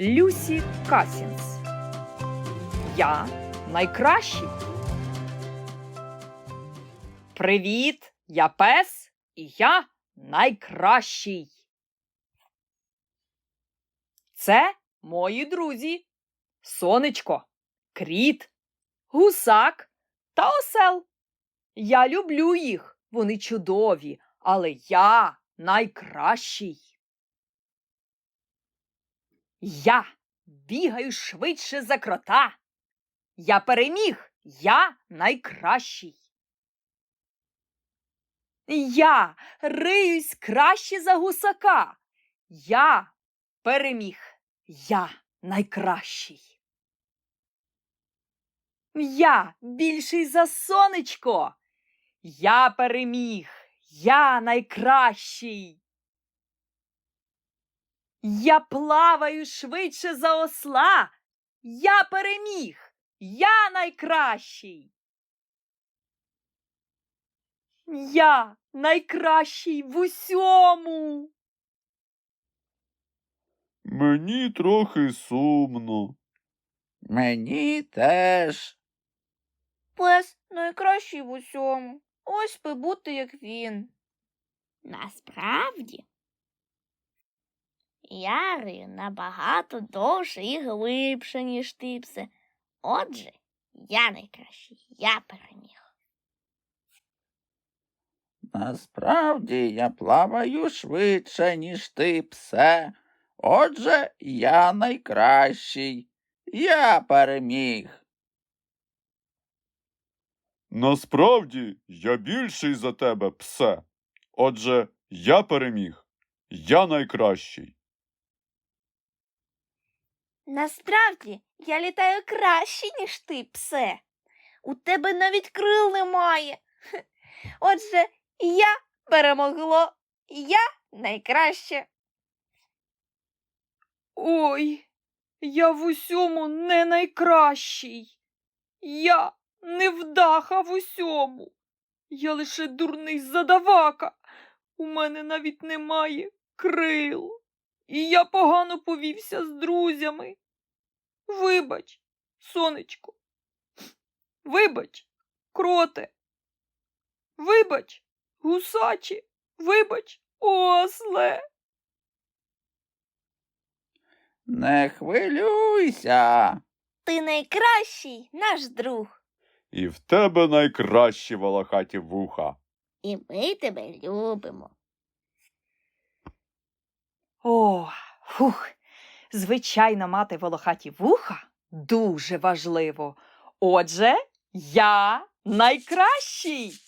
Люсі Касінс. Я найкращий. Привіт, я пес, і я найкращий. Це мої друзі. Сонечко, кріт, гусак та осел. Я люблю їх, вони чудові, але я найкращий. Я бігаю швидше за крота. Я переміг, я найкращий. Я риюсь краще за гусака. Я переміг, я найкращий. Я більший за сонечко. Я переміг, я найкращий. Я плаваю швидше за осла. Я переміг, я найкращий. Я найкращий в усьому. Мені трохи сумно. Мені теж. Пес найкращий в усьому. Ось би бути, як він. Насправді, я рию набагато довше і глибше, ніж ти псе. Отже, я найкращий, я переміг. Насправді я плаваю швидше, ніж ти, псе. Отже, я найкращий. Я переміг. Насправді я більший за тебе, псе. Отже, я переміг. Я найкращий. Насправді я літаю краще, ніж ти, псе. У тебе навіть крил немає. Отже, я перемогло, я найкраще. Ой, я в усьому не найкращий. Я невдаха в усьому. Я лише дурний задавака. У мене навіть немає крил. І я погано повівся з друзями. Вибач, сонечко. Вибач, кроте. Вибач, гусачі. Вибач, осле. Не хвилюйся. Ти найкращий наш друг. І в тебе найкращі волохаті вуха. І ми тебе любимо. О, фух. Звичайно, мати волохаті вуха дуже важливо. Отже, я найкращий.